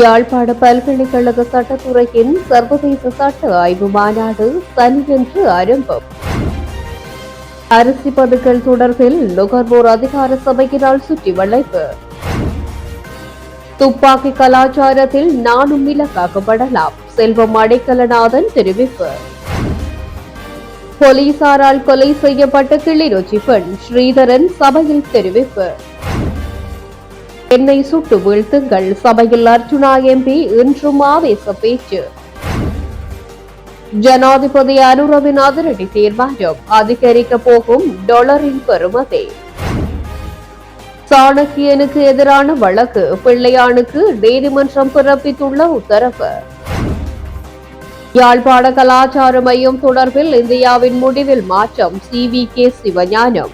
யாழ்ப்பாண பல்கலைக்கழக சட்டத்துறையின் சர்வதேச சட்ட ஆய்வு மாநாடு சனியன்று ஆரம்பம். அரிசி பதுக்கல் தொடர்பில் நுகர்வோர் அதிகார சபையினால் சுற்றி வளைப்பு துப்பாக்கி கலாச்சாரத்தில் நானும் இலக்காக்கப்படலாம் செல்வம் அடைக்கலநாதன் தெரிவிப்பு. போலீசாரால் கொலை செய்யப்பட்ட கிளிநொச்சி பெண் ஸ்ரீதரன் சபையில் தெரிவிப்பு. என்னை சுட்டு வீழ்த்துங்கள். சபையில் அர்ஜுனா எம்பி இன்றும் ஆவேச பேச்சு. ஜனாதிபதி அனுரவின் அதிரடி தீர்மானம் அதிகரிக்க போகும் டாலரின் பெறுமதி. சாணக்கியனுக்கு எதிரான வழக்கு பிள்ளையானுக்கு நீதிமன்றம் பிறப்பித்துள்ள உத்தரவு. யாழ்ப்பாண கலாச்சார மையம் தொடர்பில் இந்தியாவின் முடிவில் மாற்றம் சி வி கே சிவஞானம்.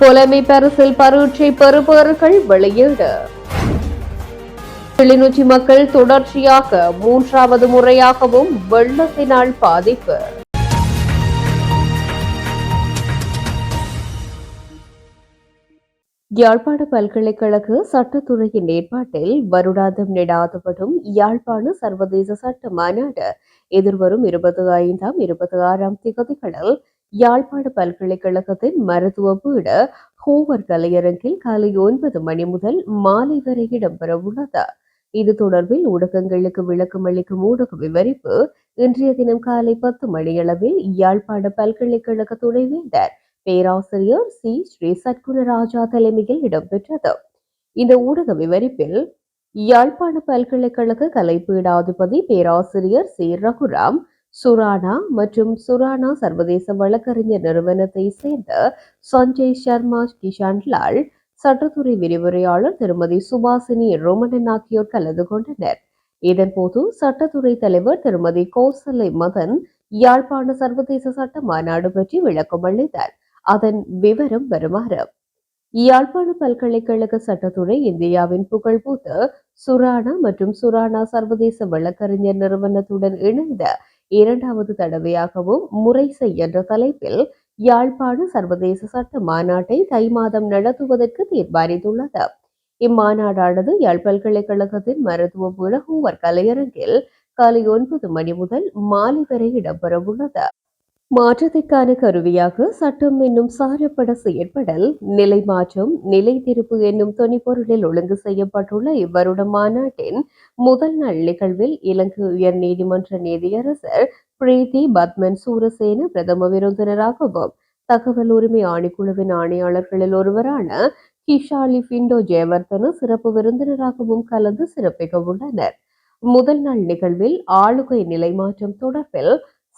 புலமை பரிசில் பரீட்சை பெறுபவர்கள் வெளியீடு. கிளிநொச்சி மக்கள் தொடர்ச்சியாக மூன்றாவது முறையாகவும் வெள்ளத்தினால் பாதிப்பு. யாழ்ப்பாண பல்கலைக்கழக சட்டத்துறையின் ஏற்பாட்டில் வருடாந்தம் நெடாதபடும் யாழ்ப்பாண சர்வதேச சட்ட மாநாடு எதிர்வரும் இருபத்தி ஐந்தாம் இருபத்தி ஆறாம் திகதிகளில் யாழ்ப்பாண பல்கலைக்கழகத்தின் மருத்துவ பீட ஹோவர் கலையரங்கில் காலை ஒன்பது மணி முதல் மாலை வரை இடம்பெறவுள்ளது இது தொடர்பில் ஊடகங்களுக்கு விளக்கம் அளிக்கும் ஊடக விவரிப்பு இன்றைய தினம் காலை பத்து மணியளவில் யாழ்ப்பாண பல்கலைக்கழக துணைவேந்தர் பேராசிரியர் சி. ஸ்ரீ. சத்குணராஜா தலைமையில் இடம்பெற்றது. இந்த ஊடக விவரிப்பில் யாழ்ப்பாண பல்கலைக்கழக கலைப்பீடாதிபதி பேராசிரியர் சி. ரகுராம் சுரானா மற்றும் சுரானா சர்வதேச வழக்கறிஞர் நிறுவனத்தை சேர்ந்த சஞ்சய் சர்மா கிஷான்லால் சட்டத்துறை விரிவுரையாளர் திருமதி சுபாசினி ரோமணன் ஆகியோர் கலந்து கொண்டனர். இதன்போது சட்டத்துறை தலைவர் திருமதி கோசலை மதன் யாழ்ப்பாண சர்வதேச சட்ட மாநாடு பற்றி விளக்கம் அளித்தார். அதன் விவரம் வருமாறு. யாழ்ப்பாண பல்கலைக்கழக சட்டத்துறை இந்தியாவின் புகழ்பூத்த சுரானா மற்றும் சுரானா சர்வதேச வழக்கறிஞர் நிறுவனத்துடன் இணைந்த இரண்டாவது தடவையாகவும் முறைசை என்ற தலைப்பில் யாழ்ப்பாண சர்வதேச சட்ட மாநாட்டை தை மாதம் நடத்துவதற்கு தீர்மானித்துள்ளது. இம்மாநாடானது யாழ் பல்கலைக்கழகத்தின் மருத்துவ உலகூவர் கலையரங்கில் காலை ஒன்பது மணி முதல் மாலை வரை இடம்பெறவுள்ளது. மாற்றத்திற்கான கருவியாக சட்டம் என்னும் சாரப்பட செயற்படல் நிலை மாற்றம் நிலை திருப்பு என்னும் துணிப்பொருளில் ஒழுங்கு செய்யப்பட்டுள்ள இவ்வருட மாநாட்டின் முதல் நாள் நிகழ்வில் இலங்கை உயர் நீதிமன்ற நீதியரசர் பிரீத்தி பத்மன் சூரசேன பிரதம விருந்தினராகவும் தகவல் உரிமை ஆணைக்குழுவின் ஆணையாளர்களில் ஒருவரான கிஷாலி பிண்டோ ஜெயவர்தன சிறப்பு விருந்தினராகவும் கலந்து சிறப்பிக்க உள்ளனர். முதல் நாள் நிகழ்வில் ஆளுகை நிலை மாற்றம் தொடர்பில்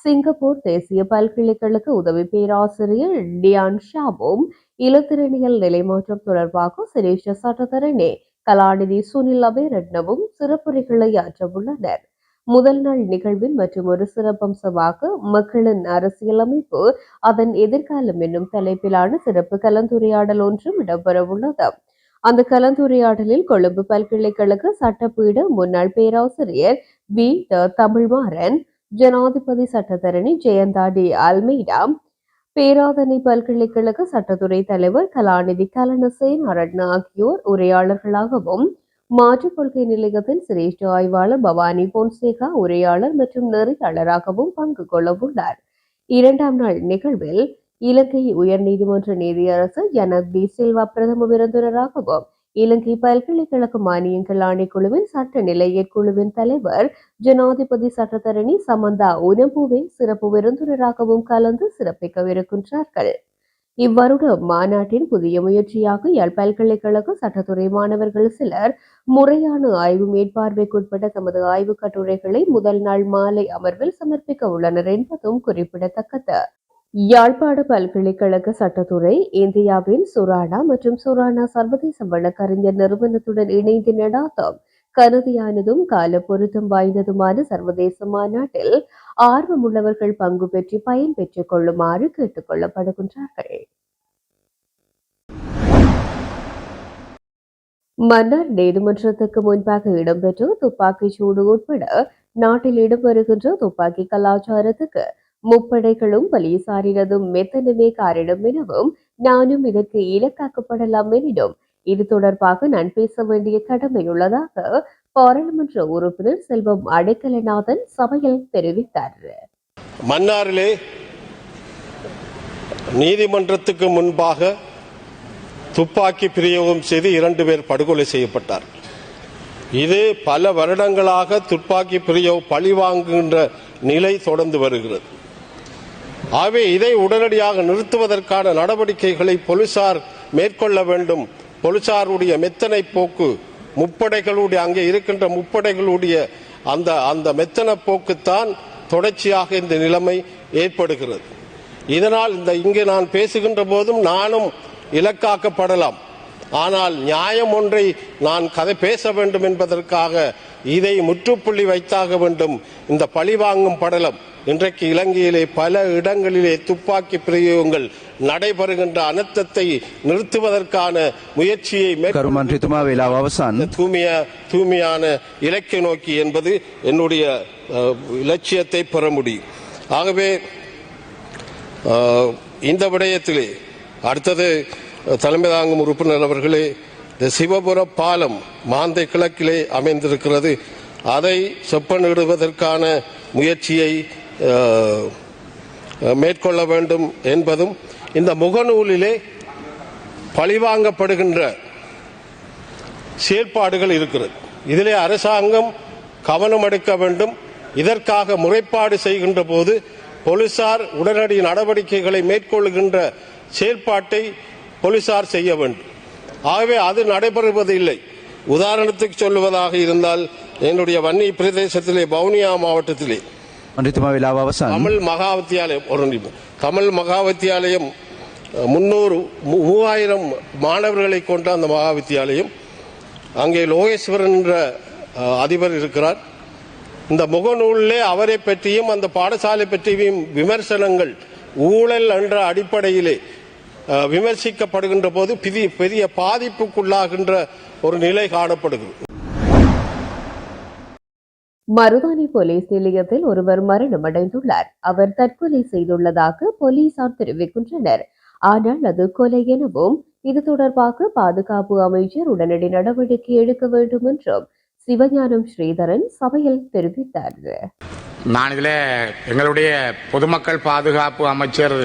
சிங்கப்பூர் தேசிய பல்கலைக்கழக உதவி பேராசிரியர் டியான் ஷாவும் இலத்திரனியல் நிலைமாற்றம் தொடர்பாக சிரேஷ்ட சட்டத்தரணி கலாநிதி சுனில் அபேரட்னவும் சிறப்புரைகளை ஆற்றவுள்ளனர் முதல் நாள் நிகழ்வின் மற்றும் ஒரு சிறப்பம்சமாக மக்களின் அரசியலமைப்பு அதன் எதிர்காலம் என்னும் தலைப்பிலான சிறப்பு கலந்துரையாடல் ஒன்றும் இடம்பெறவுள்ளது அந்த கலந்துரையாடலில் கொழும்பு பல்கலைக்கழக சட்டப்பீட முன்னாள் பேராசிரியர் வி. த தமிழ்மாறன் ஜனாதிபதி சட்டத்தரணி ஜெயந்தாடி அல்மெய்டா பேராதனை பல்கலைக்கழக சட்டத்துறை தலைவர் கலாநிதி கலனசேன் அரட்ன ஆகியோர் உரையாளர்களாகவும் மாற்றுக் கொள்கை நிலையத்தின் சிரேஷ்ட ஆய்வாளர் பவானி பொன்சேகா உரையாளர் மற்றும் நெறியாளராகவும் பங்கு கொள்ளவுள்ளார். இரண்டாம் நாள் நிகழ்வில் இலங்கை உயர்நீதிமன்ற நீதியரசர் ஜனக் டி சில்வா பிரதம விருந்தினராகவும் இலங்கை பல்கலைக்கழக மானியங்கள் ஆணைக்குழுவின் சட்ட நிலையற் குழுவின் தலைவர் ஜனாதிபதி சட்டத்தரணி சமந்தா உனம்புவை சிறப்பு விருந்தினராகவும் கலந்து சிறப்பிக்கவிருக்கின்றார்கள். இவ்வருட மாநாட்டின் புதிய முயற்சியாக யாழ் பல்கலைக்கழக சட்டத்துறை மாணவர்கள் சிலர் முறையான ஆய்வு மேற்பார்வைக்குட்பட்ட தமது ஆய்வுக் கட்டுரைகளை முதல் நாள் மாலை அமர்வில் சமர்ப்பிக்க உள்ளனர் என்பதும் குறிப்பிடத்தக்கது. யாழ்ப்பாண பல்கலைக்கழக சட்டத்துறை இந்தியாவின் சுரானா மற்றும் சுரானா சர்வதேச வழக்கறிஞர் நிறுவனத்துடன் இணைந்து நடாத்தும். கருதியானதும் கால பொருத்தம் வாய்ந்ததுமான சர்வதேச மாநாட்டில் ஆர்வமுள்ளவர்கள் பங்கு பெற்று பயன் பெற்றுக் கொள்ளுமாறு கேட்டுக் கொள்ளப்படுகின்றார்கள். மன்னர் நீதிமன்றத்துக்கு முன்பாக இடம்பெற்ற துப்பாக்கிச் சூடு உட்பட நாட்டில் இடம்பெறுகின்ற துப்பாக்கி கலாச்சாரத்துக்கு முப்படைகளும் பலிசாரினதும் மெத்தனமே காரணம் எனவும் நானும் இதற்கு இலக்காக்கப்படலாம் எனினும். இது தொடர்பாக நான் பேச வேண்டிய கடமை உள்ளதாக பாராளுமன்ற உறுப்பினர் செல்வம் அடைக்கலநாதன் சபையில் தெரிவித்தார். மன்னாரிலே நீதிமன்றத்துக்கு முன்பாக துப்பாக்கி பிரயோகம் செய்து இரண்டு பேர் படுகொலை செய்யப்பட்டார். இது பல வருடங்களாக துப்பாக்கி பிரயோக பழி வாங்குகின்ற நிலை தொடர்ந்து வருகிறது. ஆகவே இதை உடனடியாக நிறுத்துவதற்கான நடவடிக்கைகளை போலீசார் மேற்கொள்ள வேண்டும். போலீசாருடைய மெத்தனை போக்கு முப்படைகளுடைய அங்கே இருக்கின்ற முப்படைகளுடைய அந்த அந்த மெத்தன போக்குத்தான் தொடர்ச்சியாக இந்த நிலைமை ஏற்படுகிறது. இதனால் இந்த இங்கே நான் பேசுகின்ற போதும் நானும் இலக்காக்கப்படலாம். ஆனால் நியாயம் ஒன்றை நான் கதை பேச வேண்டும் என்பதற்காக இதை முற்றுப்புள்ளி வைத்தாக வேண்டும். இந்த பழிவாங்கும் படலம் இன்றைக்கு இலங்கையிலே பல இடங்களிலே துப்பாக்கி பிரயோகங்கள் நடைபெறுகின்ற அனர்த்தத்தை நிறுத்துவதற்கான முயற்சியை தூய்மைய தூய்மையான இலக்கிய நோக்கி என்பது என்னுடைய இலட்சியத்தை பெற முடியும். ஆகவே இந்த விடயத்திலே அடுத்தது தலைமை தாங்கும் உறுப்பினர் அவர்களே இந்த சிவபுர பாலம் மாந்தை கிழக்கிலே அமைந்திருக்கிறது. அதை செப்பனிடுவதற்கான முயற்சியை மேற்கொள்ள வேண்டும் என்பதும் இந்த முகநூலிலே பழிவாங்கப்படுகின்ற செயற்பாடுகள் இருக்கிறது. இதிலே அரசாங்கம் கவனம் எடுக்க வேண்டும். இதற்காக முறைப்பாடு செய்கின்ற போது போலீசார் உடனடி நடவடிக்கைகளை மேற்கொள்கின்ற செயல்பாட்டை போலீசார் செய்ய வேண்டும். ஆகவே அது நடைபெறுவது இல்லை. உதாரணத்துக்கு சொல்லுவதாக இருந்தால் என்னுடைய வன்னி பிரதேசத்திலே பவுனியா மாவட்டத்திலே. தமிழ் மகா வித்தியாலயம் ஒரு நிமிடம். தமிழ் மகா வித்தியாலயம் முன்னூறு மூவாயிரம் மாணவர்களை கொண்ட அந்த மகா வித்தியாலயம் அங்கே லோகேஸ்வரன் என்ற அதிபர் இருக்கிறார். இந்த முகநூலிலே அவரை பற்றியும் அந்த பாடசாலை பற்றியும் விமர்சனங்கள் ஊழல் என்ற அடிப்படையிலே விமர்சிக்கப்படுகின்ற போது பெரிய பாதிப்புக்குள்ளாகின்ற ஒரு நிலை காணப்படுகிறது. மருதானி போலீஸ் நிலையத்தில் ஒருவர் மரணமடைந்துள்ளார். அவர் தற்கொலை செய்துள்ளதாக போலீசார் தெரிவிக்கின்றனர். ஆனால் அது கொலை எனவும் இது தொடர்பாக பாதுகாப்பு அமைச்சர் உடனடி நடவடிக்கை எடுக்க வேண்டும் என்றும் சிவஞானம் ஸ்ரீதரன் சபையில் தெரிவித்தார். நான் இதில் எங்களுடைய பொதுமக்கள் பாதுகாப்பு அமைச்சர்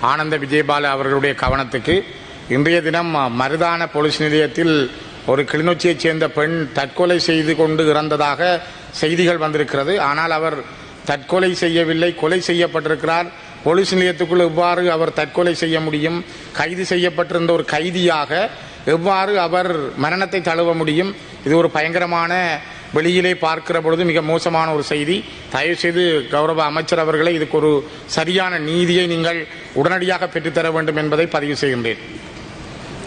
ஆனந்த விஜயபால அவர்களுடைய கவனத்துக்கு இன்றைய தினம் மருதான போலீஸ் நிலையத்தில் ஒரு கிளிநொச்சியைச் சேர்ந்த பெண் தற்கொலை செய்து கொண்டு இறந்ததாக செய்திகள் வந்திருக்கிறது. ஆனால் அவர் தற்கொலை செய்யவில்லை கொலை செய்யப்பட்டிருக்கிறார். போலீஸ் நிலையத்துக்குள் எவ்வாறு அவர் தற்கொலை செய்ய முடியும்? கைது செய்யப்பட்டிருந்த ஒரு கைதியாக எவ்வாறு அவர் மரணத்தை தழுவ முடியும்? இது ஒரு பயங்கரமான வெளியிலே பார்க்கிற பொழுது மிக மோசமான ஒரு செய்தி தயவு செய்து கௌரவ அமைச்சர் அவர்களை இதுக்கு ஒரு சரியான நீதியை நீங்கள் உடனடியாக பெற்றுத்தர வேண்டும் என்பதை பதிவு செய்கின்றேன்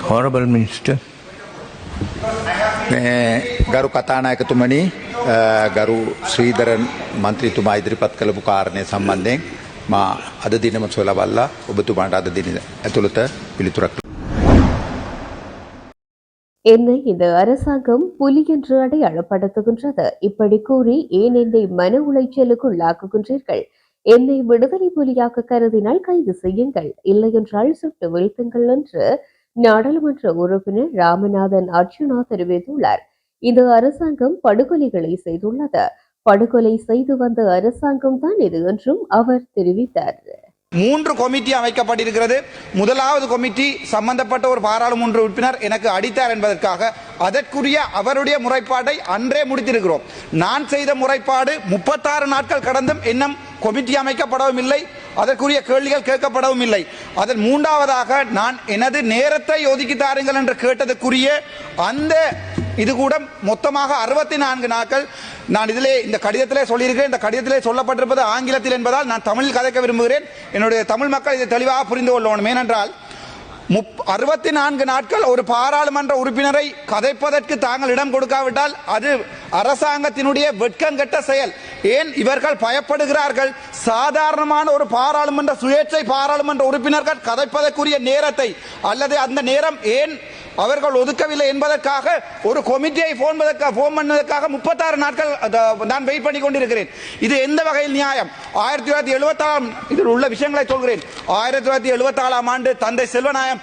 හෝරබල් මිනිස්ට මේ ගරු කතානායකතුමනි අ, ගරු ශ්‍රීදරන් මන්ත්‍රීතුමා ඉදිරිපත් කළපු කාරණය සම්බන්ධයෙන් මා අද දිනම සොලබල්ලා ඔබතුමාට අද දින ඇතුළත පිළිතුරක් என்னை இந்த அரசாங்கம் புலி என்று அடையாளப்படுத்துகின்றது? இப்படி கூறி ஏன் என்னை மன உளைச்சலுக்குள்ளாக்குகின்றீர்கள் என்னை விடுதலை புலியாக கருதினால் கைது செய்யுங்கள். இல்லையென்றால் சுட்டு வீழ்த்துங்கள் என்று நாடாளுமன்ற உறுப்பினர் ராமநாதன் அர்ஜுனா தெரிவித்துள்ளார். இந்த அரசாங்கம் படுகொலைகளை செய்துள்ளது. படுகொலை செய்து வந்த அரசாங்கம் தான் இது என்றும் அவர் தெரிவித்தார். மூன்று கொமிட்டி அமைக்கப்பட்டிருக்கிறது. முதலாவது கொமிட்டி சம்பந்தப்பட்ட ஒரு பாராளுமன்ற உறுப்பினர் எனக்கு அடித்தார் என்பதற்காக அதற்குரிய அவருடைய முறைப்பாட்டை அன்றே முடித்திருக்கிறோம். நான் செய்த முறைப்பாடு முப்பத்தாறு நாட்கள் கடந்தும் இன்னும் கொமிட்டி அமைக்கப்படவும் இல்லை அதற்குரிய கேள்விகள் கேட்கப்படவும் இல்லை அதன் மூன்றாவதாக நான் எனது நேரத்தை ஒதுக்கி தாருங்கள் என்று கேட்டதற்குரிய அந்த இது கூட மொத்தமாக அறுபத்தி நான்கு நாட்கள் நான் இதிலே இந்த கடிதத்திலே சொல்லியிருக்கிறேன். இந்த கடிதத்திலே சொல்லப்பட்டிருப்பது ஆங்கிலத்தில் என்பதால் நான் தமிழில் கதைக்க விரும்புகிறேன். என்னுடைய தமிழ் மக்கள் இதை தெளிவாக புரிந்து கொள்ளணும். ஏனென்றால் அறுபத்தி நான்கு நாட்கள் ஒரு பாராளுமன்ற உறுப்பினரை கதைப்பதற்கு தாங்கள் இடம் கொடுக்காவிட்டால் அது அரசாங்கத்தினுடைய வெட்கங்கெட்ட செயல். ஏன் இவர்கள் பயப்படுகிறார்கள்? சாதாரணமான ஒரு பாராளுமன்ற சுயேட்சை பாராளுமன்ற உறுப்பினர்கள் கதைப்பதற்குரிய நேரத்தை அல்லது அந்த நேரம் ஏன் அவர்கள் ஒதுக்கவில்லை என்பதற்காக ஒரு கொமிட்டியை போன் போன் பண்ணதற்காக முப்பத்தாறு நாட்கள் நான் வெயிட் பண்ணி கொண்டிருக்கிறேன். இது எந்த வகையில் நியாயம்? ஆயிரத்தி தொள்ளாயிரத்தி எழுபத்தாறாம் இதில் உள்ள விஷயங்களை சொல்கிறேன். ஆயிரத்தி தொள்ளாயிரத்தி எழுபத்தாறாம் ஆண்டு தந்தை செல்வநாயம்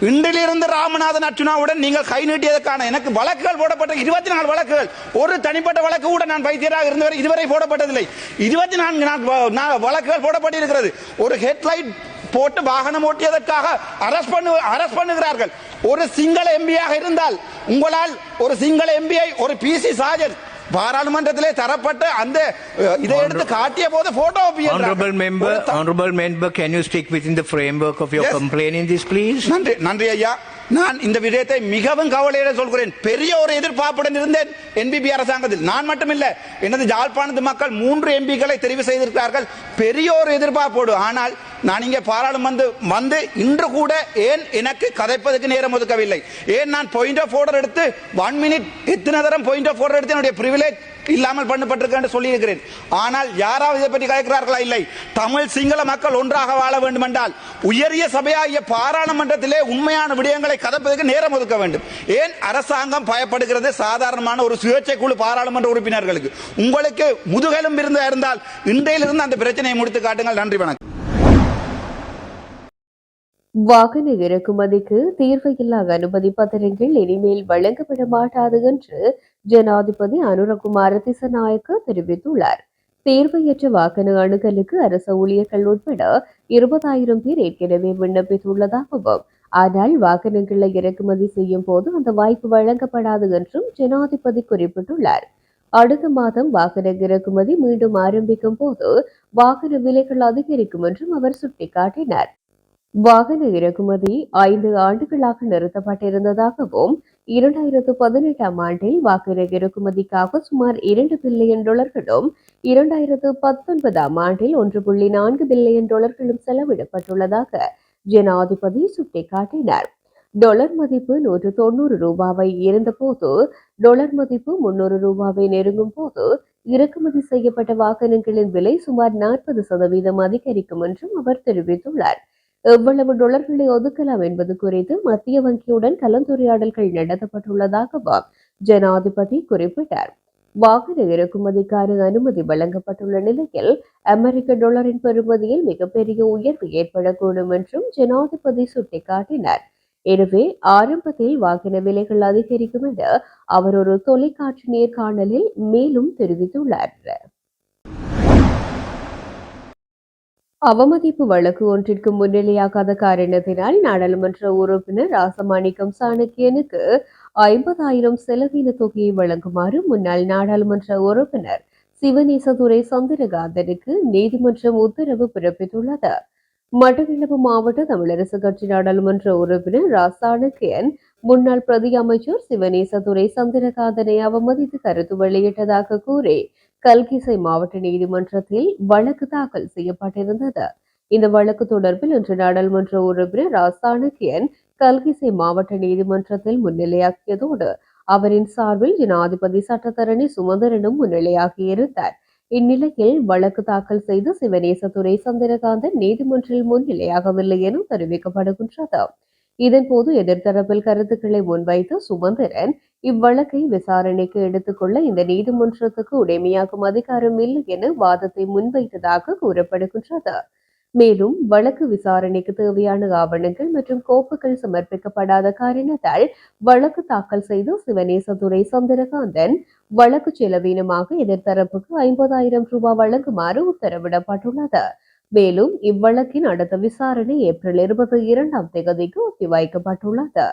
இன்றிலிருந்து ராமநாதன் அர்ஜுனாவுடன் நீங்கள் கை நீட்டியதற்கான எனக்கு வழக்குகள் போடப்பட்ட இருபத்தி நாலு வழக்குகள். ஒரு தனிப்பட்ட வழக்கு கூட நான் வைத்தியராக இருந்தவரை இதுவரை போடப்பட்டதில்லை. இருபத்தி நான்கு நான் வழக்குகள் போடப்பட்டிருக்கிறது. ஒரு ஹெட்லைட் போட்டு வாகனம் ஓட்டியதற்காக அரஸ்ட் பண்ணு அரஸ்ட் பண்ணுகிறார்கள். ஒரு சிங்கள எம்பியாக இருந்தால் உங்களால் ஒரு சிங்கள எம்பியை ஒரு பிசி சாஜன் பாராளுமன்றத்திலே தரப்பட்ட அந்த இதை எடுத்து காட்டிய போது photo Honorable member, honorable member, can you stick within the framework of your Yes. complaint in this, please? நன்றி நன்றி ஐயா நான் இந்த விடயத்தை மிகவும் கவலையுடன் சொல்கிறேன். பெரிய ஒரு எதிர்பார்ப்புடன் இருந்தேன் என்பிபி அரசாங்கத்தில். நான் மட்டுமில்ல எனது ஜாழ்ப்பாணத்து மக்கள் மூன்று எம்பிக்களை தெரிவு செய்திருக்கிறார்கள். பெரிய ஒரு எதிர்பார்ப்போடு. ஆனால் நான் இங்கே பாராளுமன்ற வந்து இன்று கூட ஏன் எனக்கு கதைப்பதற்கு நேரம் ஒதுக்கவில்லை? ஏன் நான் பாயிண்ட் ஆஃப் ஆர்டர் எடுத்து ஒன் மினிட் எத்தனை தரம் பாயிண்ட் ஆஃப் ஆர்டர் எடுத்து என்னுடைய பிரிவிலேஜ் இல்லாமல் பண்ணப்பட்டிருக்க என்று சொல்லியிருக்கிறேன். ஆனால் யாராவது இதை பற்றி கலைக்கிறார்களா இல்லை. தமிழ் சிங்கள மக்கள் ஒன்றாக வாழ வேண்டும் என்றால் உயரிய சபையாகிய பாராளுமன்றத்திலே உண்மையான விடயங்களை கதப்பதற்கு நேரம் ஒதுக்க வேண்டும். ஏன்? அரசாங்கம் பயப்படுகிறது சாதாரணமான ஒரு சுயேட்சை குழு பாராளுமன்ற உறுப்பினர்களுக்கு. உங்களுக்கு முதுகெலும் இருந்தா இருந்தால் இன்றையிலிருந்து அந்த பிரச்சனையை முடித்து காட்டுங்கள். நன்றி வணக்கம். வாகன இறக்குமதிக்கு தீர்வையில்லா அனுமதி பத்திரங்கள் இனிமேல் வழங்கப்பட மாட்டாது என்று ஜனாதிபதி அனுரகுமார திசநாயக்க தெரிவித்துள்ளார். தேர்வையற்ற வாகன அணுகலுக்கு அரச ஊழியர்கள் உட்பட இருபதாயிரம் பேர் ஏற்கனவே விண்ணப்பித்துள்ளதாகவும் ஆனால் வாகனங்களை இறக்குமதி செய்யும் போது அந்த வாய்ப்பு வழங்கப்படாது என்றும் ஜனாதிபதி குறிப்பிட்டுள்ளார். அடுத்த மாதம் வாகன இறக்குமதி மீண்டும் ஆரம்பிக்கும் போது வாகன விலைகள் அதிகரிக்கும் என்றும் அவர் சுட்டிக்காட்டினார். வாகன இறக்குமதி ஐந்து ஆண்டுகளாக நிறுத்தப்பட்டிருந்ததாகவும் இரண்டாயிரத்து பதினெட்டாம் ஆண்டில் வாகன இறக்குமதிக்காக சுமார் இரண்டு பில்லியன் டாலர்களும் இரண்டாயிரத்து பத்தொன்பதாம் ஆண்டில் ஒன்று புள்ளி நான்கு பில்லியன் டாலர்களும் செலவிடப்பட்டுள்ளதாக ஜனாதிபதி சுட்டிக்காட்டினார். டாலர் மதிப்பு நூற்று தொண்ணூறு ரூபாவை இருந்தபோது டாலர் மதிப்பு முன்னூறு ரூபாவை நெருங்கும் போது இறக்குமதி செய்யப்பட்ட வாகனங்களின் விலை சுமார் நாற்பது சதவீதம் அதிகரிக்கும் என்றும் அவர் தெரிவித்துள்ளார். எவ்வளவு டொலர்களை ஒதுக்கலாம் என்பது குறித்து மத்திய வங்கியுடன் கலந்துரையாடல்கள் நடத்தப்பட்டுள்ளதாகவும் ஜனாதிபதி குறிப்பிட்டார். வாகன இறக்குமதிக்கான அனுமதி வழங்கப்பட்டுள்ள நிலையில் அமெரிக்க டாலரின் பெறுமதியில் மிகப்பெரிய உயர்வு ஏற்படக்கூடும் என்றும் ஜனாதிபதி சுட்டிக்காட்டினார். எனவே ஆரம்பத்தில் வாகன விலைகள் அதிகரிக்கும் என அவர் ஒரு தொலைக்காட்சி நேர்காணலில் மேலும் தெரிவித்துள்ளார். அவமதிப்பு வழக்கு ஒன்றிற்கு முன்னிலையாகாத காரணத்தினால் நாடாளுமன்ற உறுப்பினர் ராசமாணிக்கம் சாணக்கியனுக்கு ஐம்பதாயிரம் செலவின தொகையை வழங்குமாறு முன்னாள் நாடாளுமன்ற உறுப்பினர் சிவநேசதுரை சந்திரகாந்தனுக்கு நீதிமன்றம் உத்தரவு பிறப்பித்துள்ளது. மட்டக்களப்பு மாவட்ட தமிழரசு கட்சி நாடாளுமன்ற உறுப்பினர் ராசாணக்கியன் முன்னாள் பிரதி அமைச்சர் சிவநேசதுரை சந்திரகாந்தனை அவமதித்து கருத்து வெளியிட்டதாக கூறி கல்கிசை மாவட்ட நீதிமன்றத்தில் வழக்கு தாக்கல் செய்யப்பட்டிருந்தது. இந்த வழக்கு தொடர்பில் இன்று நாடாளுமன்ற உறுப்பினர் ரா கல்கிசை மாவட்ட நீதிமன்றத்தில் முன்னிலையாக்கியதோடு அவரின் சார்பில் ஜனாதிபதி சட்டத்தரணி சுமந்திரனும் முன்னிலையாகியிருந்தார். இந்நிலையில் வழக்கு தாக்கல் செய்து சிவநேசதுரை சந்திரகாந்தன் நீதிமன்றில் முன்னிலையாகவில்லை என தெரிவிக்கப்படுகின்றது. இதன்போது எதிர்த்தரப்பில் கருத்துக்களை முன்வைத்த சுமந்திரன் இவ்வழக்கை விசாரணைக்கு எடுத்துக்கொள்ள இந்த நீதிமன்றத்துக்கு உடைமையாகும் அதிகாரம் இல்லை என வாதத்தை முன்வைத்ததாக கூறப்படுகின்றது. மேலும் வழக்கு விசாரணைக்கு தேவையான ஆவணங்கள் மற்றும் கோப்புகள் சமர்ப்பிக்கப்படாத காரணத்தால் வழக்கு தாக்கல் செய்த சிவனேசதுரை சந்திரகாந்தன் வழக்கு செலவீனமாக எதிர்த்தரப்புக்கு ஐம்பதாயிரம் ரூபாய் வழங்குமாறு உத்தரவிடப்பட்டுள்ளது. மேலும் இவ்வழக்கின் அடுத்த விசாரணை ஏப்ரல் இருபத்தி இரண்டாம் தேதிக்கு ஒத்திவைக்கப்பட்டுள்ளது.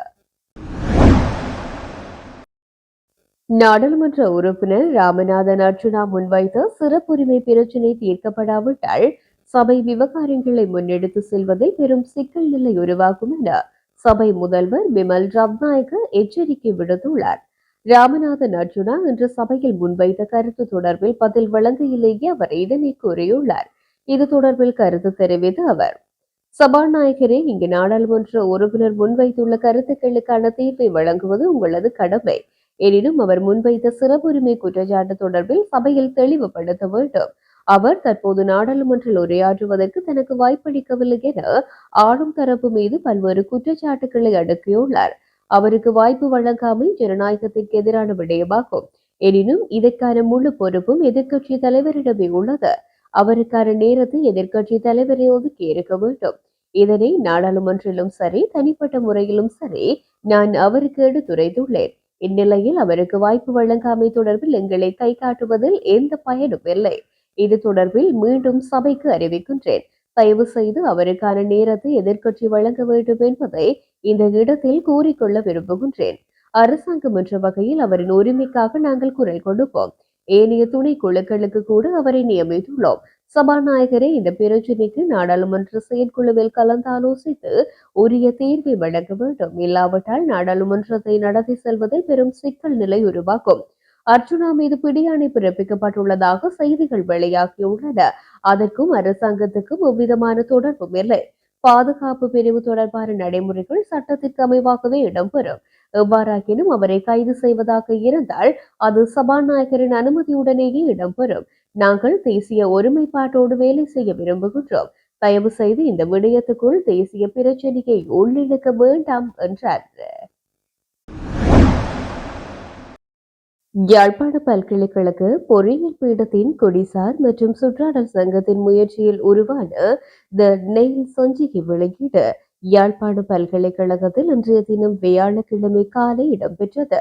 நாடாளுமன்ற உறுப்பினர் ராமநாதன் அர்ஜுனா முன்வைத்த சிறப்புரிமை பிரச்சினை தீர்க்கப்படாவிட்டால் சபை விவகாரங்களை முன்னெடுத்து செல்வதில் பெரும் சிக்கல் நிலை உருவாகும் என சபை முதல்வர் பிமல் ரத்நாயக்க எச்சரிக்கை விடுத்துள்ளார். ராமநாதன் அர்ஜுனா இன்று சபையில் முன்வைத்த கருத்து தொடர்பில் பதில் வழங்கையிலேயே அவர் இதனை கூறியுள்ளார். இது தொடர்பில் கருத்து தெரிவித்த அவர் சபாநாயகரே இங்கு நாடாளுமன்ற உறுப்பினர் முன்வைத்துள்ள கருத்துக்களுக்கான தீர்வை வழங்குவது உங்களது கடமை. எனினும் அவர் முன்வைத்த சிறப்புரிமை குற்றச்சாட்டு தொடர்பில் சபையில் தெளிவுபடுத்த வேண்டும். அவர் தற்போது நாடாளுமன்றில் உரையாற்றுவதற்கு தனக்கு வாய்ப்பளிக்கவில்லை என ஆளும் தரப்பு மீது பல்வேறு குற்றச்சாட்டுகளை அடுக்கியுள்ளார். அவருக்கு வாய்ப்பு வழங்காமை ஜனநாயகத்திற்கு எதிரான விடயமாகும். எனினும் இதற்கான முழு பொறுப்பும் எதிர்க்கட்சி தலைவரிடமே உள்ளது. அவருக்கான நேரத்தை எதிர்க்கட்சி தலைவரை ஒதுக்கி இருக்க வேண்டும். இதனை நாடாளுமன்றிலும் சரி தனிப்பட்ட முறையிலும் சரி நான் அவருக்கு எடுத்துரைத்துள்ளேன். இந்நிலையில் அவருக்கு வாய்ப்பு வழங்காமை தொடர்பில் எங்களை கை காட்டுவதில் எந்த பயனும் இல்லை. இது தொடர்பில் மீண்டும் சபைக்கு அறிவிக்கின்றேன். தயவு செய்து அவருக்கான நேரத்தை எதிர்க்கட்சி வழங்க வேண்டும் என்பதை இந்த இடத்தில் கூறிக்கொள்ள விரும்புகின்றேன். அரசாங்கம் என்ற வகையில் அவரின் உரிமைக்காக நாங்கள் குரல் கொடுப்போம். ஏனைய துணை குழுக்களுக்கு கூட அவரை நியமித்துள்ளோம். சபாநாயகரே இந்த பிரச்சினைக்கு நாடாளுமன்ற செயற்குழுவில் கலந்தாலோசித்து உரிய தீர்வை வழங்க வேண்டும். இல்லாவிட்டால் நாடாளுமன்றத்தை நடத்தி செல்வதில் பெரும் சிக்கல் நிலை உருவாகும் அர்ஜுனா மீது பிடியாணை பிறப்பிக்கப்பட்டுள்ளதாக செய்திகள் வெளியாகியுள்ளன. அதற்கும் அரசாங்கத்துக்கும் எவ்விதமான தொடர்பும் இல்லை. பாதுகாப்பு பிரிவு தொடர்பான நடைமுறைகள் சட்டத்திற்கு அமைவாகவே இடம்பெறும். எவ்வாறாகினும் அவரை கைது செய்வதாக இருந்தால் அது சபாநாயகரின் அனுமதியுடனேயே இடம்பெறும். நாங்கள் தேசிய ஒருமைப்பாட்டோடு வேலை செய்ய விரும்புகின்றோம். தயவு செய்து இந்த விடயத்துக்குள் தேசிய பிரச்சனையை உள்ளிழுக்க வேண்டாம் என்றார். யாழ்ப்பாண பல்கலைக்கழக பொறியியல் பீடத்தின் கொடிசார் மற்றும் சுற்றாடல் சங்கத்தின் முயற்சியில் உருவான த நெயில் சஞ்சிகை வெளியீடு யாழ்ப்பாண பல்கலைக்கழகத்தில் இன்றைய தினம் வியாழக்கிழமை காலை இடம்பெற்றது.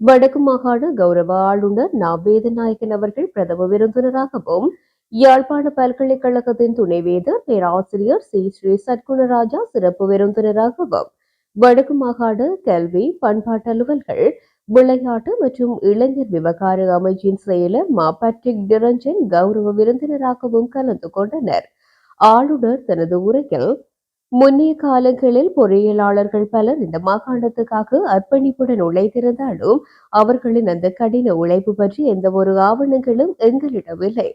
வடக்கு மாகாண கௌரவ ஆளுநர் நா வேதநாயகன் அவர்கள் பிரதம விருந்தினராகவும் யாழ்ப்பாண பல்கலைக்கழகத்தின் துணைவேந்தர் பேராசிரியர் சி. ஸ்ரீ. சத்குணராஜா சிறப்பு விருந்தினராகவும் வடக்கு மாகாண கல்வி பண்பாட்டு அலுவல்கள் விளையாட்டு மற்றும் இளைஞர் விவகார அமைச்சின் செயலர் மா. பேட்ரிக் டிரஞ்சன் கௌரவ விருந்தினராகவும் கலந்து கொண்டனர். ஆளுநர் தனது உரையில் முன்னைய காலங்களில் பொறியியலாளர்கள் பலர் இந்த மாகாணத்துக்காக அர்ப்பணிப்புடன் உழைத்திருந்தாலும் அவர்களின் அந்த கடின உழைப்பு பற்றி எந்த ஒரு ஆவணங்களும் எங்களிடம் இல்லை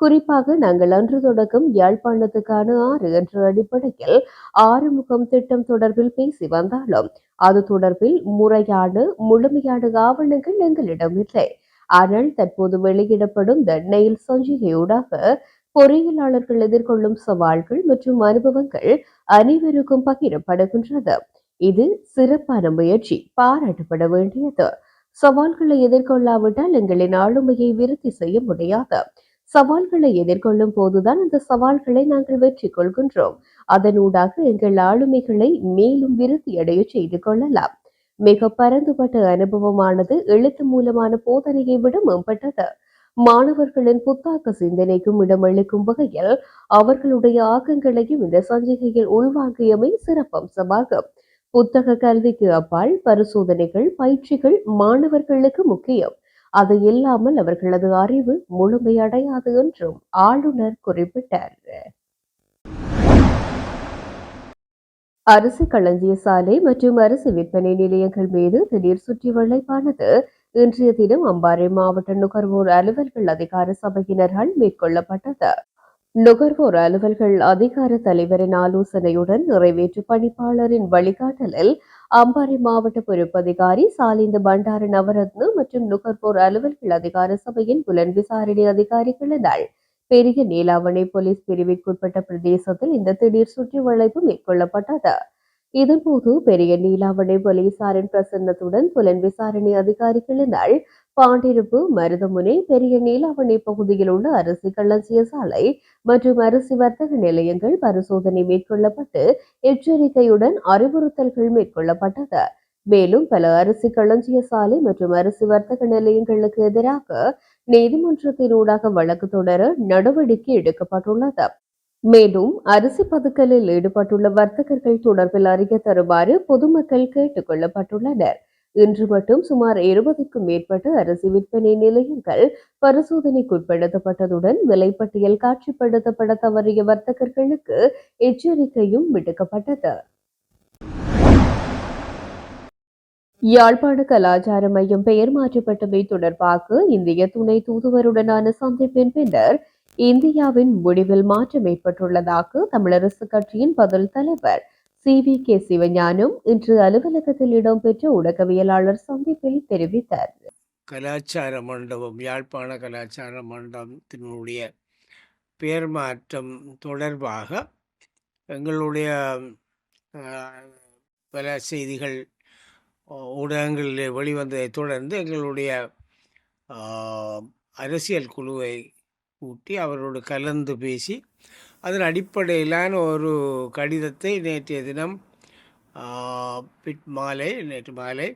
குறிப்பாக நாங்கள் அன்று தொடக்கம் யாழ்ப்பாணத்துக்கான ஆறு என்ற அடிப்படையில் ஆறுமுகம் திட்டம் தொடர்பில் பேசி வந்தாலும் அது தொடர்பில் முறையான முழுமையான ஆவணங்கள் எங்களிடம் இல்லை ஆனால் தற்போது வெளியிடப்படும் த நெயில் சஞ்சிகையூடாக பொறியியலாளர்கள் எதிர்கொள்ளும் சவால்கள் மற்றும் அனுபவங்கள் அனைவருக்கும் பகிரப்படுகின்றது. இது சிறப்பான முயற்சி. பாராட்டப்பட வேண்டியது. சவால்களை எதிர்கொள்ளாவிட்டால் எங்களின் ஆளுமையை விருத்தி செய்ய முடியாது. சவால்களை எதிர்கொள்ளும் போதுதான் அந்த சவால்களை நாங்கள் வெற்றி கொள்கின்றோம். அதனூடாக எங்கள் ஆளுமைகளை மேலும் விருத்தி அடைய செய்து கொள்ளலாம். மிக பரந்துபட்ட அனுபவமானது எழுத்து மூலமான போதனையை விட மேம்பட்டது. மாணவர்களின் புத்தாக்க சிந்தனைக்கும் இடமளிக்கும் வகையில் அவர்களுடைய ஆக்கங்களையும் இந்த சஞ்சிகையில் உள்வாங்கியமை சிறப்பம்சமாகும் புத்தக கல்விக்கு அப்பால் பரிசோதனைகள் பயிற்சிகள் மாணவர்களுக்கு முக்கியம். அது இல்லாமல் அவர்களது அறிவு முழுமையடையாது என்றும் ஆளுநர் குறிப்பிட்டார். அரிசி களஞ்சிய சாலை மற்றும் அரிசி விற்பனை நிலையங்கள் மீது திடீர் சுற்றி வளைப்பானது இன்றைய தினம் அம்பாறை மாவட்ட நுகர்வோர் அலுவல்கள் அதிகார சபையினரால் மேற்கொள்ளப்பட்டது. நுகர்வோர் அலுவல்கள் அதிகார தலைவரின் ஆலோசனையுடன் நிறைவேற்று பணிப்பாளரின் வழிகாட்டலில் அம்பாறை மாவட்ட பொறுப்பதிகாரி சாலிந்த பண்டார நவரத்ன மற்றும் நுகர்வோர் அலுவல்கள் அதிகார சபையின் புலன் விசாரணை அதிகாரிகளினால் பெரிய நீலாவணை போலீஸ் பிரிவிற்குட்பட்ட பிரதேசத்தில் இந்த திடீர் சுற்றி வளைப்பு மேற்கொள்ளப்பட்டது. இதன்போது பெரிய நீலாவணை போலீசாரின் பிரசன்னத்துடன் புலன் விசாரணை அதிகாரிகளினால் பாண்டிருப்பு மருதமுனை பெரிய நீலாவணை பகுதியில் உள்ள அரிசி களஞ்சிய சாலை மற்றும் அரிசி வர்த்தக நிலையங்கள் பரிசோதனை மேற்கொள்ளப்பட்டு எச்சரிக்கையுடன் அறிவுறுத்தல்கள் மேற்கொள்ளப்பட்டது. மேலும் பல அரிசி களஞ்சிய சாலை மற்றும் அரிசி வர்த்தக நிலையங்களுக்கு எதிராக நீதிமன்றத்தினூடாக வழக்கு தொடர நடவடிக்கை எடுக்கப்பட்டுள்ளது. மேலும் அரிசி பதுக்கலில் ஈடுபட்டுள்ள வர்த்தகர்கள் தொடர்பில் அறிய தருமாறு பொதுமக்கள் கேட்டுக் கொள்ளப்பட்டுள்ளனர். இன்று மட்டும் சுமார் இருபதுக்கும் மேற்பட்ட அரிசி விற்பனை நிலையங்கள் பரிசோதனைக்குட்படுத்தப்பட்டதுடன் விலைப்பட்டியல் காட்சிப்படுத்தப்பட தவறிய வர்த்தகர்களுக்கு எச்சரிக்கையும் விடுக்கப்பட்டது. யாழ்ப்பாண கலாச்சார மையம் பெயர் மாற்றப்பட்டமை தொடர்பாக இந்திய துணை தூதுவருடனான சந்திப்பின் பின்னர் இந்தியாவின் முடிவில் மாற்றம் ஏற்பட்டுள்ளதாக தமிழரசு கட்சியின் பதில் தலைவர் சி. வி. கே. சிவஞானம் இன்று அலுவலகத்தில் இடம்பெற்ற ஊடகவியலாளர் சந்திப்பில் தெரிவித்தார். கலாச்சார மண்டபம் யாழ்ப்பாண கலாச்சார மண்டபத்தினுடைய பெயர் மாற்றம் தொடர்பாக எங்களுடைய பல செய்திகள் ஊடகங்களில் வெளிவந்ததை தொடர்ந்து எங்களுடைய அரசியல் குழுவை கூட்டி அவரோடு கலந்து பேசி அதன் அடிப்படையிலான ஒரு கடிதத்தை நேற்றைய தினம் பிட் மாலை நேற்று மாலை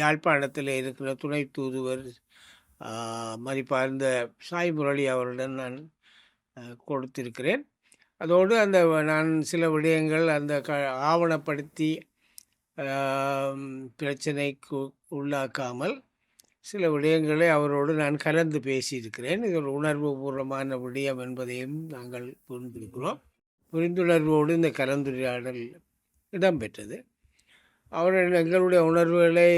யாழ்ப்பாணத்தில் இருக்கிற துணை தூதுவர் மதிப்பார்ந்த சாய் முரளி அவருடன் நான் கொடுத்திருக்கிறேன். அதோடு அந்த நான் சில விடயங்கள் அந்த க ஆவணப்படுத்தி பிரச்சனைக்கு உள்ளாக்காமல் சில விடயங்களை அவரோடு நான் கலந்து பேசியிருக்கிறேன். இது ஒரு உணர்வுபூர்வமான விடயம் என்பதையும் நாங்கள் புரிந்திருக்கிறோம். புரிந்துணர்வோடு இந்த கலந்துரையாடல் இடம்பெற்றது. அவர் எங்களுடைய உணர்வுகளை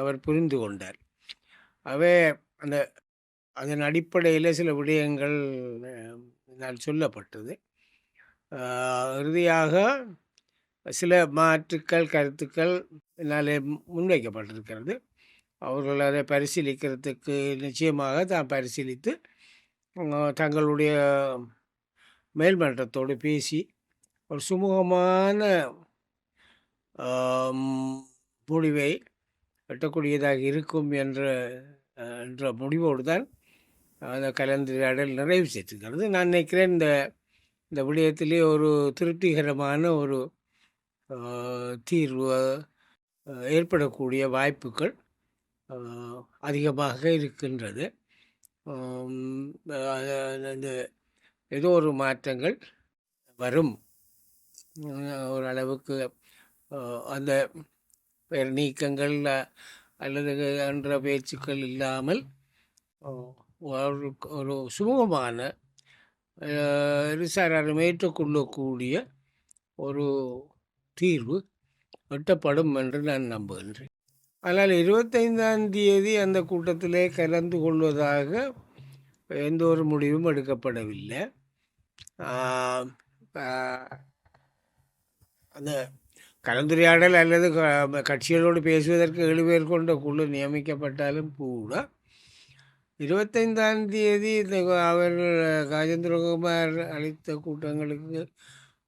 அவர் புரிந்து கொண்டார். அவே அந்த அதன் அடிப்படையில் சில விடயங்கள் நான் என்னால் சொல்லப்பட்டது. இறுதியாக சில மாற்றுக்கள் கருத்துக்கள் என்னால் முன்வைக்கப்பட்டிருக்கிறது. அவர்கள் அதை பரிசீலிக்கிறதுக்கு நிச்சயமாக தான் பரிசீலித்து தங்களுடைய மேல்மன்றத்தோடு பேசி ஒரு சுமூகமான முடிவை எட்டக்கூடியதாக இருக்கும் என்ற என்ற முடிவோடு தான் அந்த கலந்துரையாடல் நிறைவு செய்திருக்கிறது. நான் நினைக்கிறேன் இந்த இந்த விடயத்திலே ஒரு திருப்திகரமான ஒரு தீர்வு ஏற்படக்கூடிய வாய்ப்புகள் அதிகமாக இருக்கின்றது. இந்த ஏதோ ஒரு மாற்றங்கள் வரும். ஓரளவுக்கு அந்த பெயர் நீக்கங்கள் அல்லது என்ற பேச்சுக்கள் இல்லாமல் ஒரு ஒரு சுமூகமான அஹ், இருசாராரும் ஏற்றுக்கொள்ளக்கூடிய ஒரு தீர்வு எட்டப்படும் என்று நான் நம்புகின்றேன். ஆனால் இருபத்தைந்தாம் தேதி அந்த கூட்டத்திலே கலந்து கொள்வதாக எந்த ஒரு முடிவும் எடுக்கப்படவில்லை. அந்த கலந்துரையாடல் அல்லது கட்சிகளோடு பேசுவதற்கு ஏழு பேர் கொண்ட குழு நியமிக்கப்பட்டாலும் கூட இருபத்தைந்தாம் தேதி இந்த அவர்கள் ராஜேந்திரகுமார் அளித்த கூட்டங்களுக்கு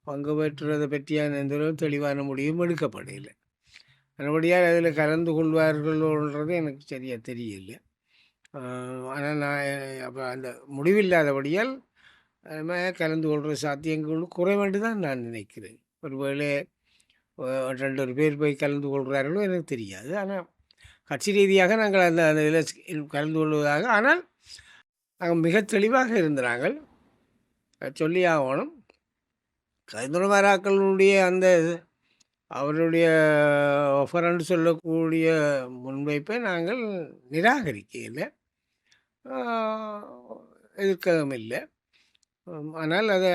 பங்கு பெற்றுறதை பற்றியான எந்த தெளிவான முடிவும் எடுக்கப்படவில்லை. மறுபடியாக அதில் கலந்து கொள்வார்கள்ன்றது எனக்கு சரியாக தெரியல. ஆனால் நான் அப்போ அந்த முடிவில்லாதபடியால் கலந்து கொள்கிற சாத்தியங்கள் குறைவென்று தான் நான் நினைக்கிறேன். ஒருவேளை ரெண்டு ஒரு பேர் போய் கலந்து கொள்கிறார்களோ எனக்கு தெரியாது. ஆனால் கட்சி ரீதியாக நாங்கள் அந்த அந்த இதில் கலந்து கொள்வதாக ஆனால் நாங்கள் மிக தெளிவாக இருந்தார்கள். சொல்லி ஆகணும். கைதுரமாராக்களுடைய அந்த அவருடைய ஒஃபரன்னு சொல்லக்கூடிய முன்வைப்பை நாங்கள் நிராகரிக்கல எதிர்க்கவும் இல்லை ஆனால் அதை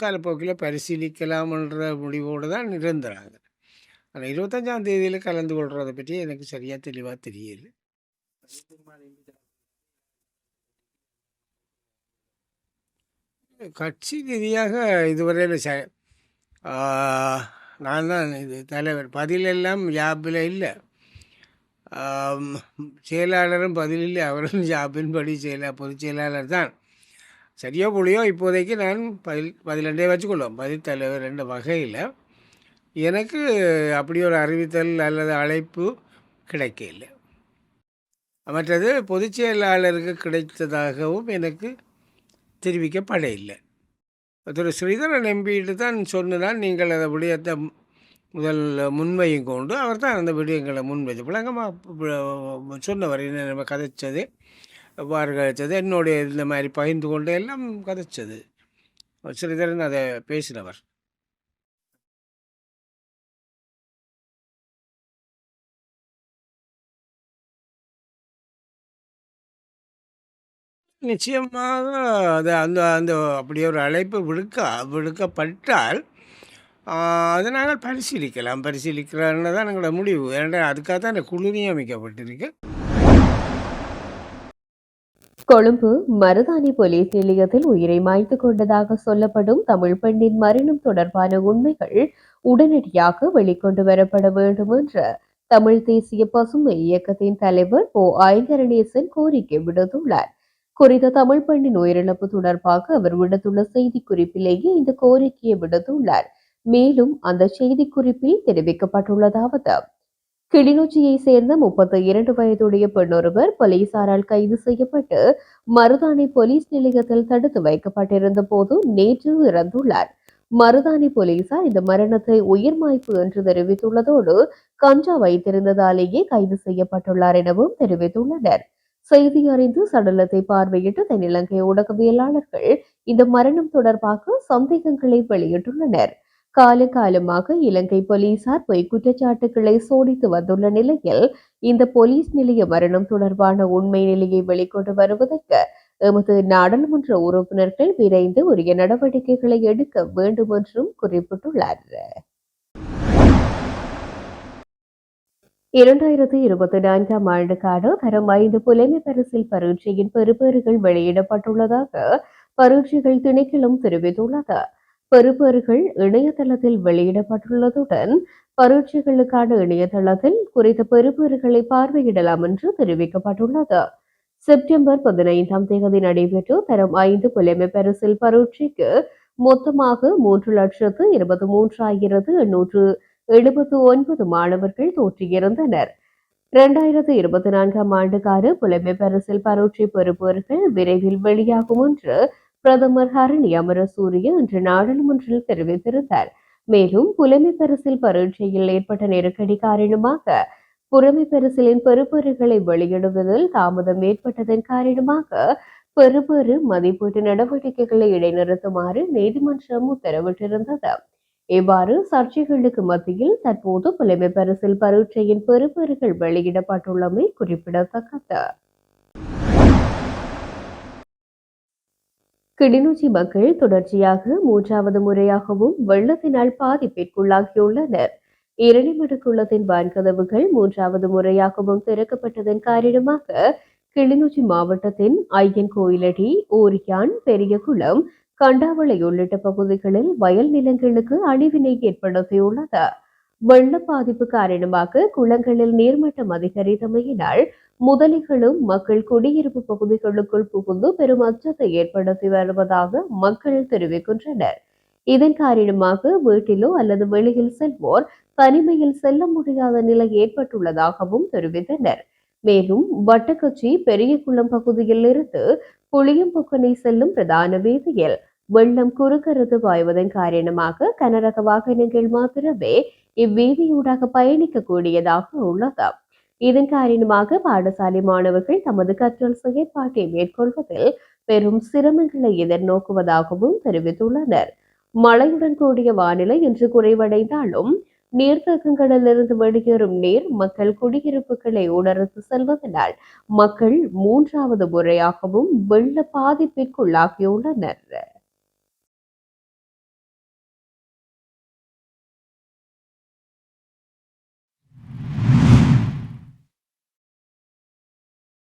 காலப்போக்கில் பரிசீலிக்கலாம்ன்ற முடிவோடு தான் இருந்தாங்க ஆனால் இருபத்தஞ்சாம் தேதியில் கலந்து கொள்றதை பற்றி எனக்கு சரியாக தெளிவாக தெரியல. கட்சி ரீதியாக இதுவரையில் ச நான் தான் இது தலைவர். பதிலெல்லாம் ஜாப்பில் இல்லை. செயலாளரும் பதில் இல்லை. அவரும் ஜாப்பின்படி செயலா பொதுச் செயலாளர் தான். சரியோ புளியோ இப்போதைக்கு நான் பதில் பதிலெண்டே வச்சுக்கொள்வோம் பதில் தலைவர் என்ற வகையில் எனக்கு அப்படி ஒரு அறிவித்தல் அல்லது அழைப்பு கிடைக்கல மற்றது பொதுச் செயலாளருக்கு கிடைத்ததாகவும் எனக்கு தெரிவிக்கப்பட இல்லை திரு ஸ்ரீதரன் எம்பிட்டு தான் சொன்னதால் நீங்கள் அந்த விடயத்தை முதல் முன்வையும் கொண்டு அவர் தான் அந்த விடயங்களை முன்வைத்து விளங்கமாக சொன்னவர். என்ன நம்ம கதைச்சது எவ்வாறு கதைச்சது என்னுடைய இந்த மாதிரி பகிர்ந்து கொண்டு எல்லாம் கதைச்சது. ஸ்ரீதரன் அதை பேசினவர். நிச்சயமாக அது அந்த அந்த அப்படி ஒரு அழைப்பு விடுக்க விடுக்கப்பட்டால் ஆஹ், அதை நாங்கள் பரிசீலிக்கலாம். பரிசீலிக்கலான்னு தான் எங்களோட முடிவு. ஏன்னா அதுக்காக தான் இந்த குழு நியமிக்கப்பட்டிருக்கு. கொழும்பு மருதானி போலீஸ் நிலையத்தில் உயிரை மாய்த்து கொண்டதாக சொல்லப்படும் தமிழ் பெண்ணின் மரணம் தொடர்பான உண்மைகள் உடனடியாக வெளிக்கொண்டு வரப்பட வேண்டும் என்ற தமிழ் தேசிய பசுமை இயக்கத்தின் தலைவர் ஓ. ஐங்கரணேசன் கோரிக்கை விடுத்துள்ளார். குறித்த தமிழ் பெண்ணின் உயிரிழப்பு தொடர்பாக அவர் விடுத்துள்ள செய்திக்குறிப்பிலேயே இந்த கோரிக்கையை விடுத்துள்ளார். மேலும் அந்த செய்திக்குறிப்பில் தெரிவிக்கப்பட்டுள்ளதாவது கிளிநொச்சியை சேர்ந்த முப்பத்தி இரண்டு வயதுடைய பெண்ணொருவர் போலீசாரால் கைது செய்யப்பட்டு மருதாணி போலீஸ் நிலையத்தில் தடுத்து வைக்கப்பட்டிருந்த போது நேற்று இறந்துள்ளார். மருதாணி போலீசார் இந்த மரணத்தை உயிர் மாய்ப்பு என்று தெரிவித்துள்ளதோடு கஞ்சா வைத்திருந்ததாலேயே கைது செய்யப்பட்டுள்ளார் எனவும் தெரிவித்துள்ளனர். செய்தி அறிந்து சடலத்தை பார்வையிட்டு தென்னிலங்கை ஊடகவியலாளர்கள். இந்த மரணம் தொடர்பாக சந்தேகங்களை வெளியிட்டுள்ளனர். காலகாலமாக இலங்கை போலீசார் பொய் குற்றச்சாட்டுகளை சோடித்து வந்துள்ள நிலையில் இந்த போலீஸ் நிலைய மரணம் தொடர்பான உண்மை நிலையை வெளிக்கொண்டு வருவதற்கு எமது நாடாளுமன்ற உறுப்பினர்கள் விரைந்து உரிய நடவடிக்கைகளை எடுக்க வேண்டும் என்றும் குறிப்பிட்டுள்ளார். இரண்டாயிரத்தி இருபத்தி நான்காம் ஆண்டுக்கான தரம் ஐந்து புலைமை பரிசில் பரீட்சையின் பெறுபேறுகள் வெளியிடப்பட்டுள்ளதாக பரீட்சைகள் திணைக்களம் தெரிவித்துள்ளது. பெறுபேறுகள் இணையதளத்தில் வெளியிடப்பட்டுள்ளதுடன் பரீட்சைகளுக்கான இணையதளத்தில் குறித்த பெறுபேறுகளை பார்வையிடலாம் என்று தெரிவிக்கப்பட்டுள்ளது. செப்டம்பர் பதினைந்தாம் தேதி நடைபெற்ற தரம் ஐந்து புலைமை பரிசில் பரீட்சைக்கு மொத்தமாக மூன்று லட்சத்து இருபத்தி மூன்றாயிரத்து எண்ணூற்று எழுபத்து ஒன்பது மாணவர்கள் தோற்றியிருந்தனர். இரண்டாயிரத்து இருபத்தி நான்காம் ஆண்டுக்கான புலமை பரிசில் பரீட்சை பெறுபவர்கள் விரைவில் வெளியாகும் என்று பிரதமர் ஹரணி அமரசூரிய இன்று நாடாளுமன்றில் தெரிவித்திருந்தார். மேலும் புலமை பரிசில் பரீட்சையில் ஏற்பட்ட நெருக்கடி காரணமாக புறமை பரிசிலின் பெறுபேறுகளை வெளியிடுவதில் தாமதம் ஏற்பட்டதன் காரணமாக பெறுபேறு மதிப்பீட்டு நடவடிக்கைகளை இடைநிறுத்துமாறு நீதிமன்றம் உத்தரவிட்டிருந்தது. இவ்வாறு சர்ச்சைகளுக்கு மத்தியில் தற்போது புலைமை பரிசில் பரீட்சையின் பெறுபேறுகள் வெளியிடப்பட்டுள்ளமை குறிப்பிடத்தக்கது. கிளிநொச்சி மக்கள் தொடர்ச்சியாக மூன்றாவது முறையாகவும் வெள்ளத்தினால் பாதிப்பிற்குள்ளாகியுள்ளனர். இரணிமடு குளத்தின் வான்கதவுகள் மூன்றாவது முறையாகவும் திறக்கப்பட்டதன் காரணமாக கிளிநொச்சி மாவட்டத்தின் ஐயன் கோயிலடி ஓரியான் பெரியகுளம் கண்டாவளை உள்ளிட்ட பகுதிகளில் வயல் நிலங்களுக்கு அழிவினை ஏற்படுத்தியுள்ளது. வெள்ள பாதிப்பு காரணமாக குளங்களில் நீர்மட்டம் அதிகரித்தமையினால் முதலிகளும் மக்கள் குடியிருப்பு பகுதிகளுக்குள் புகுந்து பெரும் அச்சத்தை ஏற்படுத்தி வருவதாக மக்கள் தெரிவிக்கின்றனர். இதன் காரணமாக வீட்டிலோ அல்லது வெளியில் செல்வோர் தனிமையில் செல்ல முடியாத நிலை ஏற்பட்டுள்ளதாகவும் தெரிவித்தனர். மேலும் வட்டக்கச்சி பெரியகுளம் பகுதியில் இருந்து புளியம்பொக்கனை செல்லும் பிரதான வீதியில் வெள்ளம் குறுக்கறுத்து பாய்வதன் காரணமாக கனரக வாகனங்கள் மாத்திரமே இவ்வீதியூடாக பயணிக்கக்கூடியதாக உள்ளது. இதன் காரணமாக பாடசாலை மாணவர்கள் தமது கற்றல் செயற்பாட்டை மேற்கொள்வதில் பெரும் சிரமங்களை எதிர்நோக்குவதாகவும் தெரிவித்துள்ளனர். மழையுடன் கூடிய வானிலை இன்று குறைவடைந்தாலும் நீர்த்தேக்கங்களிலிருந்து வெளியேறும் நீர் மக்கள் குடியிருப்புகளை உணர்ந்து செல்வதனால் மக்கள் மூன்றாவது முறையாகவும் வெள்ள பாதிப்பிற்குள்ளாகியுள்ளனர்.